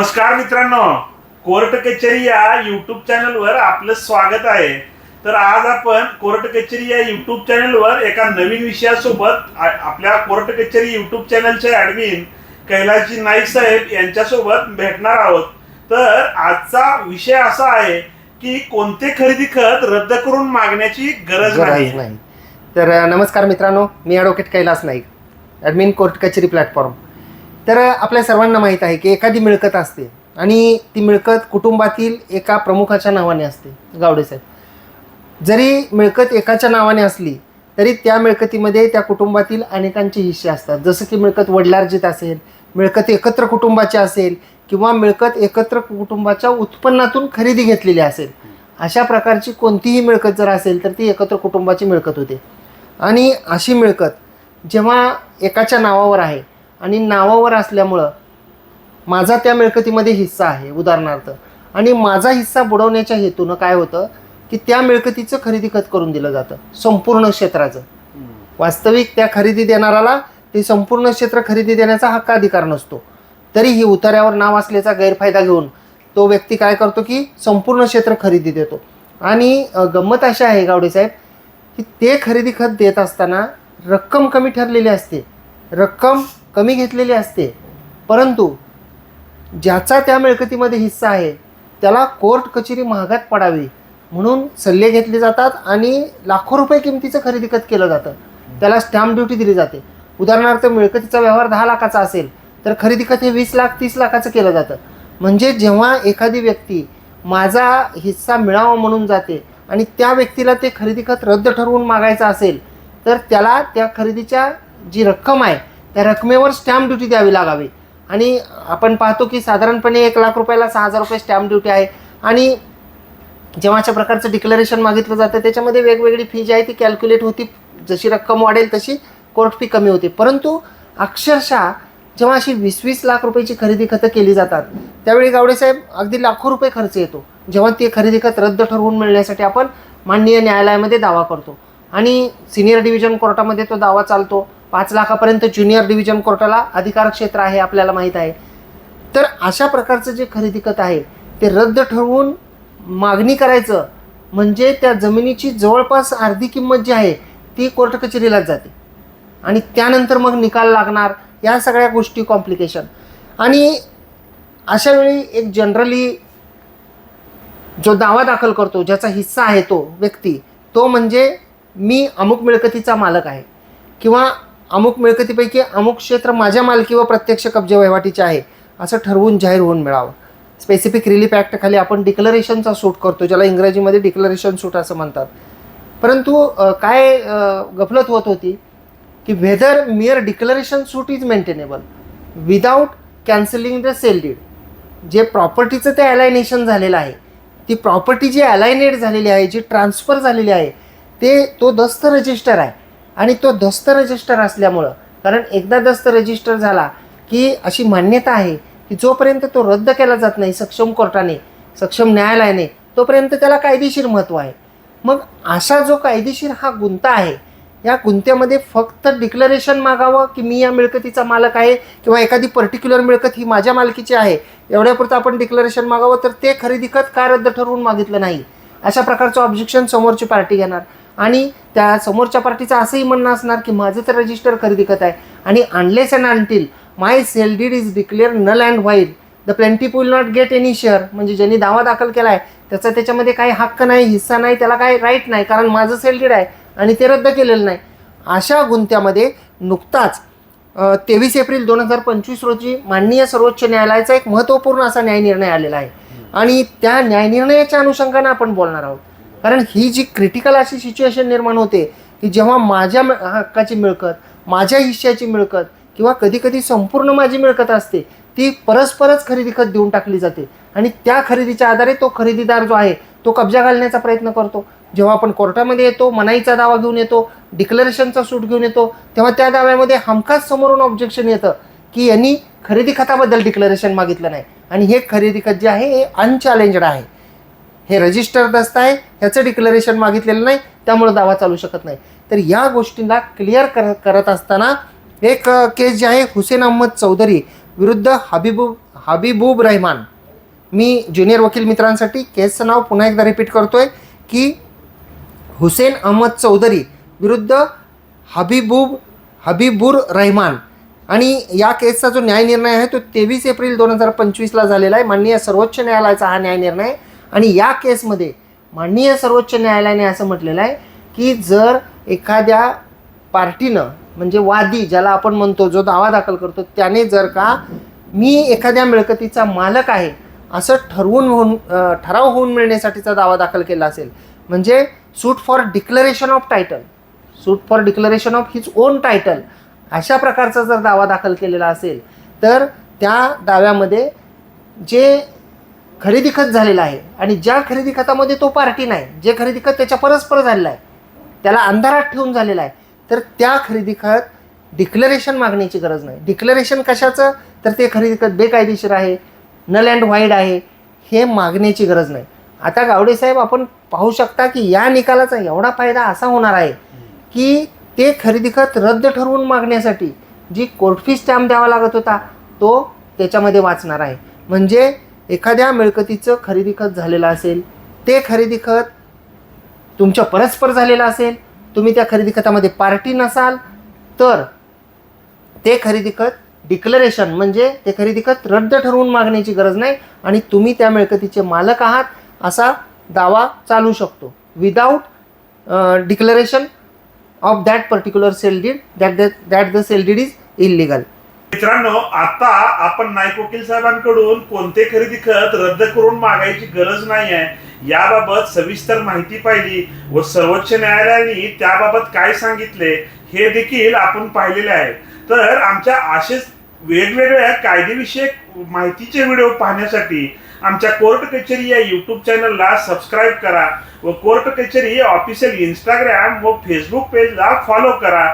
नमस्कार मित्रांनो. कोर्ट कचेरी या युट्यूब चॅनलवर आपलं स्वागत आहे. तर आज आपण कोर्ट कचेरी या युट्यूब चॅनलवर एका नवीन विषयासोबत आपल्या कोर्ट कचेरी युट्यूब चॅनलचे ऍडमिन कैलासजी नाईक साहेब यांच्यासोबत भेटणार आहोत. तर आजचा विषय असा आहे की कोणते खरेदी खत रद्द करून मागण्याची गरज नाही. नाही. तर नमस्कार मित्रांनो मी advocate Kailas Naik admin court Kacheri platform तर आपल्या सर्वांना माहीत आहे की एखादी मिळकत असते आणि ती मिळकत कुटुंबातील एका प्रमुखाच्या नावाने असते. गावडे साहेब. जरी मिळकत एकाच्या नावाने असली तरी त्या मिळकतीमध्ये त्या कुटुंबातील अनेकांचे हिस्से असतात. जसं की मिळकत वडिलार्जित असेल मिळकत एकत्र कुटुंबाची असेल किंवा मिळकत एकत्र कुटुंबाच्या उत्पन्नातून खरेदी घेतलेली असेल अशा प्रकारची कोणतीही मिळकत जर असेल तर ती एकत्र कुटुंबाची मिळकत होते. आणि अशी मिळकत जेव्हा एकाच्या नावावर आहे आणि नावावर असल्यामुळं माझा त्या मिळकतीमध्ये हिस्सा आहे उदाहरणार्थ. आणि माझा हिस्सा बुडवण्याच्या हेतूनं काय होतं की त्या मिळकतीचं खरेदी खत करून दिलं जातं संपूर्ण क्षेत्राचं. वास्तविक त्या खरेदी देणाराला ते संपूर्ण क्षेत्र खरेदी देण्याचा हक्क अधिकार नसतो. तरीही उतार्यावर नाव असल्याचा गैरफायदा घेऊन तो व्यक्ती काय करतो की संपूर्ण क्षेत्र खरेदी देतो. आणि गंमत अशी आहे गावडे साहेब की ते खरेदी खत देत असताना रक्कम कमी ठरलेली असते. रक्कम कमी घेतलेली असते. परंतु ज्याचा त्या मिळकतीमध्ये हिस्सा आहे त्याला कोर्ट कचेरी महागात पडावी म्हणून सल्ले घेतले जातात आणि लाखो रुपये किमतीचं खरेदी खत केलं जातं. त्याला स्टॅम्प ड्युटी दिली जाते. उदाहरणार्थ मिळकतीचा व्यवहार दहा लाखाचा असेल तर खरेदी खत हे वीस लाख तीस लाखाचं केलं जातं. म्हणजे जेव्हा एखादी व्यक्ती माझा हिस्सा मिळावा म्हणून जाते आणि त्या व्यक्तीला ते खरेदी खत रद्द ठरवून मागायचं असेल तर त्याला त्या खरेदीच्या जी रक्कम आहे त्या रकमेवर स्टॅम्प ड्युटी द्यावी लागावी. आणि आपण पाहतो की साधारणपणे एक लाख रुपयाला सहा हजार रुपये स्टॅम्प ड्युटी आहे. आणि जेव्हा अशा प्रकारचं डिक्लरेशन मागितलं जातं त्याच्यामध्ये वेगवेगळी फी जी आहे ती कॅल्क्युलेट होती. जशी रक्कम वाढेल तशी कोर्ट फी कमी होते. परंतु अक्षरशः जेव्हा अशी वीस वीस लाख रुपयाची खरेदी खतं केली जातात त्यावेळी गावडेसाहेब अगदी लाखो रुपये खर्च येतो. जेव्हा ती खरेदी खत रद्द ठरवून मिळण्यासाठी आपण माननीय न्यायालयामध्ये दावा करतो. आणि सिनियर डिव्हिजन कोर्टामध्ये तो दावा चालतो. पाच लाखापर्यंत ज्युनियर डिव्हिजन कोर्टाला अधिकार क्षेत्र आहे आपल्याला माहीत आहे. तर अशा प्रकारचं जे खरेदी खत आहे ते रद्द ठरवून मागणी करायचं म्हणजे त्या जमिनीची जवळपास अर्धी किंमत जी आहे ती कोर्ट कचेरीलाच जाते. आणि त्यानंतर मग निकाल लागणार या सगळ्या गोष्टी कॉम्प्लिकेशन आणि अशा वेळी एक जनरली जो दावा दाखल करतो ज्याचा हिस्सा आहे तो व्यक्ती तो म्हणजे मी अमुक मिळकतीचा मालक आहे. किंवा अमुक मिळकतीपैकी अमुक क्षेत्र माझ्या मालकी व प्रत्यक्ष कब्जे वहिवाटीचे आहे असं ठरवून जाहीर होऊन मिळावं. स्पेसिफिक रिलीफ ॲक्टखाली आपण डिक्लरेशनचा सूट करतो ज्याला इंग्रजीमध्ये डिक्लरेशन सूट असं म्हणतात. परंतु काय गफलत होत होती की whether mere declaration suit is maintainable without cancelling the sale deed जे प्रॉपर्टीचं ते अलायनेशन झालेलं आहे ती प्रॉपर्टी जी अलायनेट झालेली आहे जी ट्रान्सफर झालेली आहे ते तो दस्त रजिस्टर आहे. आणि तो दस्त रजिस्टर असल्यामुळं कारण एकदा दस्त रजिस्टर झाला की अशी मान्यता आहे की जोपर्यंत तो रद्द केला जात नाही सक्षम कोर्टाने सक्षम न्यायालयाने तोपर्यंत त्याला कायदेशीर महत्त्व आहे. मग असा जो कायदेशीर हा गुंता आहे या गुंत्यामध्ये फक्त डिक्लरेशन मागावं की मी या मिळकतीचा मालक आहे किंवा एखादी पर्टिक्युलर मिळकत ही माझ्या मालकीची आहे एवढ्यापुरतं आपण डिक्लरेशन मागावं तर ते खरेदी खत का रद्द ठरवून मागितलं नाही? अशा प्रकारचं ऑब्जेक्शन समोरची पार्टी घेणार. आणि त्या समोरच्या पार्टीचं असंही म्हणणं असणार की माझं तर रजिस्टर खरेदी करत आहे. आणि unless and until my sale deed is declare null and while the plaintiff will not get any share म्हणजे ज्यांनी दावा दाखल केला आहे त्याचा त्याच्यामध्ये काही हक्क नाही हिस्सा नाही त्याला काही राईट नाही कारण माझं सेल डीड आहे आणि ते रद्द केलेलं नाही. अशा गुंत्यामध्ये नुकताच तेवीस एप्रिल दोन हजार पंचवीस रोजी माननीय सर्वोच्च न्यायालयाचा एक महत्त्वपूर्ण असा न्यायनिर्णय आलेला आहे. आणि त्या न्यायनिर्णयाच्या अनुषंगानं आपण बोलणार आहोत. कारण ही जी क्रिटिकल अशी सिच्युएशन निर्माण होते की जेव्हा माझ्या हक्काची मिळकत माझ्या हिश्श्याची मिळकत किंवा कधीकधी संपूर्ण माझी मिळकत असते ती परस्परच खरेदी खत देऊन टाकली जाते. आणि त्या खरेदीच्या आधारे तो खरेदीदार जो आहे तो कब्जा घालण्याचा प्रयत्न करतो. जेव्हा आपण कोर्टामध्ये येतो मनाईचा दावा घेऊन येतो डिक्लरेशनचा सूट घेऊन येतो तेव्हा त्या दाव्यामध्ये हमखास समोरून ऑब्जेक्शन येतं की यांनी खरेदी खताबद्दल डिक्लरेशन मागितलं नाही. आणि हे खरेदी खत जे आहे हे अनचॅलेंजड आहे. हे रजिस्टर दस्त आहे ह्याचं डिक्लरेशन मागितलेलं नाही त्यामुळे दावा चालू शकत नाही. तर या गोष्टींना क्लिअर कर करत असताना एक केस जे आहे हुसेन अहमद चौधरी विरुद्ध हबीबू हबीबूब रहमान. मी ज्युनियर वकील मित्रांसाठी केसचं नाव पुन्हा एकदा रिपीट करतो आहे की हुसेन अहमद चौधरी विरुद्ध हबीबूब हबीबुर रहमान. आणि या केसचा जो न्यायनिर्णय आहे तो तेवीस एप्रिल दोन हजार पंचवीसला झालेला आहे. माननीय सर्वोच्च न्यायालयाचा हा न्यायनिर्णय आहे. आणि या केसमध्ये माननीय सर्वोच्च न्यायालयाने असं म्हटलेलं आहे की जर एखाद्या पार्टीनं म्हणजे वादी ज्याला आपण म्हणतो जो दावा दाखल करतो त्याने जर का मी एखाद्या मिळकतीचा मालक आहे असं ठरवून होऊन ठराव होऊन मिळण्यासाठीचा दावा दाखल केला असेल म्हणजे suit for declaration of title suit for declaration of his own title अशा प्रकारचा जर दावा दाखल केलेला असेल तर त्या दाव्यामध्ये जे खरेदी खत झालेला आहे आणि ज्या खरेदी खतामध्ये तो पार्टी नाही जे खरेदी खत त्याच्या परस्पर झालेलं आहे त्याला अंधारात ठेवून झालेला आहे तर त्या खरेदी खत डिक्लरेशन मागण्याची गरज नाही. डिक्लरेशन कशाचं? तर ते खरेदी खत बेकायदेशीर आहे नल अँड व्हाईड आहे हे मागण्याची गरज नाही. आता गावडे साहेब आपण पाहू शकता की या निकालाचा एवढा फायदा असा होणार आहे की ते खरेदी खत रद्द ठरवून मागण्यासाठी जी कोर्ट फी स्टॅम्प द्यावा लागत होता तो त्याच्यामध्ये वाचणार आहे. म्हणजे एखाद्या मिळकतीचं खरेदी खत झालेलं असेल ते खरेदी खत तुमच्या परस्पर झालेलं असेल तुम्ही त्या खरेदी खतामध्ये पार्टी नसाल तर ते खरेदी खत डिक्लरेशन म्हणजे ते खरेदी खत रद्द ठरवून मागण्याची गरज नाही आणि तुम्ही त्या मिळकतीचे मालक आहात असा दावा चालू शकतो. Without declaration of that particular sale deed that the that the sale deed is illegal मित्रांनो आता आपण नाईक वकील साहेबांकडून कोणते खरेदी खत रद्द करून मागायची गरज नाही आहे याबाबत सविस्तर माहिती पाहिली व सर्वोच्च न्यायालयाने त्याबाबत काय सांगितले हे देखील आपण पाहिलेले आहे. तर आमच्या असेच वेगवेगळ्या कायदेविषयक माहितीचे व्हिडिओ पाहण्यासाठी आमच्या कोर्ट कचेरी या यूट्यूब चॅनलला सबस्क्राईब करा व कोर्ट कचेरी ऑफिशियल इंस्टाग्राम व फेसबुक पेजला फॉलो करा.